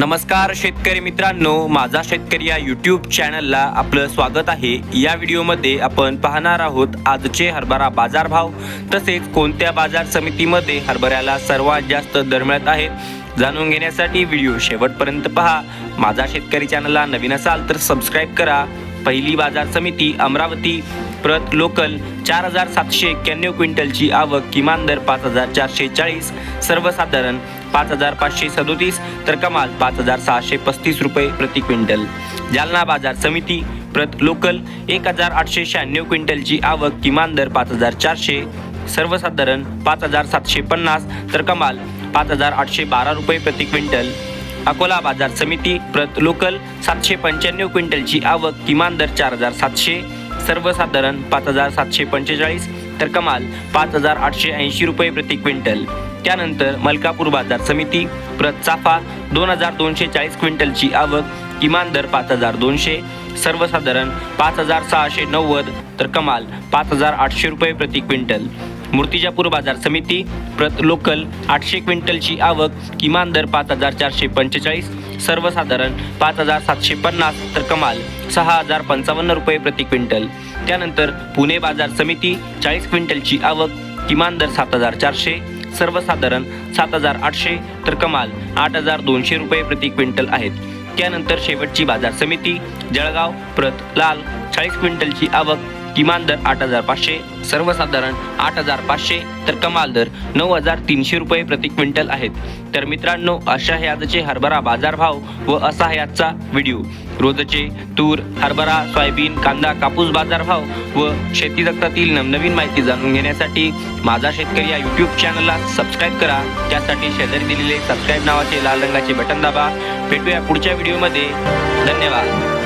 नमस्कार शेतकरी मित्रांनो. माझा शेतकरी या यूट्यूब चॅनलला आपलं स्वागत आहे. या व्हिडिओमध्ये आपण पाहणार आहोत आजचे हरभरा बाजारभाव. तसेच कोणत्या बाजार समितीमध्ये हरभऱ्याला सर्वात जास्त दर मिळत आहेत जाणून घेण्यासाठी व्हिडिओ शेवटपर्यंत पहा. माझा शेतकरी चॅनलला नवीन असाल तर सबस्क्राईब करा. पहिली बाजार समिती अमरावती. प्रत लोकल चार हजार सातशे एक्क्याण्णव क्विंटलची आवक किमान दर पाच हजार चारशे चाळीस. सर्वसाधारण पाच हजार पाचशे सदोतीस तर कमाल पाच हजार सहाशे पस्तीस रुपये प्रति क्विंटल. जालना बाजार समिती प्रत लोकल एक हजार आठशे शहाण्णव क्विंटलची आवक किमान दर पाच हजार चारशे सर्वसाधारण पाच हजार सातशे पन्नास तर कमाल पाच हजार आठशे बारा रुपये प्रति क्विंटल. अकोला बाजार समिती प्रत लोकल सातशे पंच्याण्णव क्विंटलची आवक किमान दर चार हजार सातशे सर्वसाधारण पाच हजार सातशे पंचेचाळीस तर कमाल पाच हजार आठशे ऐंशी रुपये प्रति क्विंटल. त्यानंतर मलकापूर बाजार समिती प्रत चाफा दोन हजार दोनशे चाळीस क्विंटलची आवक किमान दर पाच हजार दोनशे सर्वसाधारण पाच हजार सहाशे नव्वद तर कमाल पाच हजार आठशे रुपये प्रति क्विंटल. मूर्तिजापूर बाजार समिती प्रत लोकल आठशे क्विंटलची आवक किमान दर पाच हजार चारशे पंचेचाळीस सर्वसाधारण पाच हजार सातशे पन्नास तर कमाल सहा हजार पंचावन्न रुपये प्रति क्विंटल. त्यानंतर पुणे बाजार समिती चाळीस क्विंटलची आवक किमान दर सात हजार चारशे सर्वसाधारण सात हजार आठशे तर कमाल आठ हजार दोनशे रुपये प्रति क्विंटल आहेत. त्यानंतर शेवटची बाजार समिती जळगाव प्रत लाल चाळीस क्विंटलची आवक किमान दर आठ हजार पाचशे सर्वसाधारण आठ हजार पाचशे तर कमाल दर नऊ हजार तीनशे रुपये प्रति क्विंटल आहेत. तर मित्रांनो अशा हे आजचे हरभरा बाजारभाव व असा आहे आजचा व्हिडिओ. रोजचे तूर हरभरा सोयाबीन कांदा कापूस बाजारभाव व शेती जगतातील नवनवीन माहिती जाणून घेण्यासाठी माझा शेतकरी या यूट्यूब चॅनलला सबस्क्राईब करा. त्यासाठी शेजारी दिलेले सबस्क्राईब नावाचे लाल रंगाचे बटन दाबा. भेटूया पुढच्या व्हिडिओमध्ये धन्यवाद.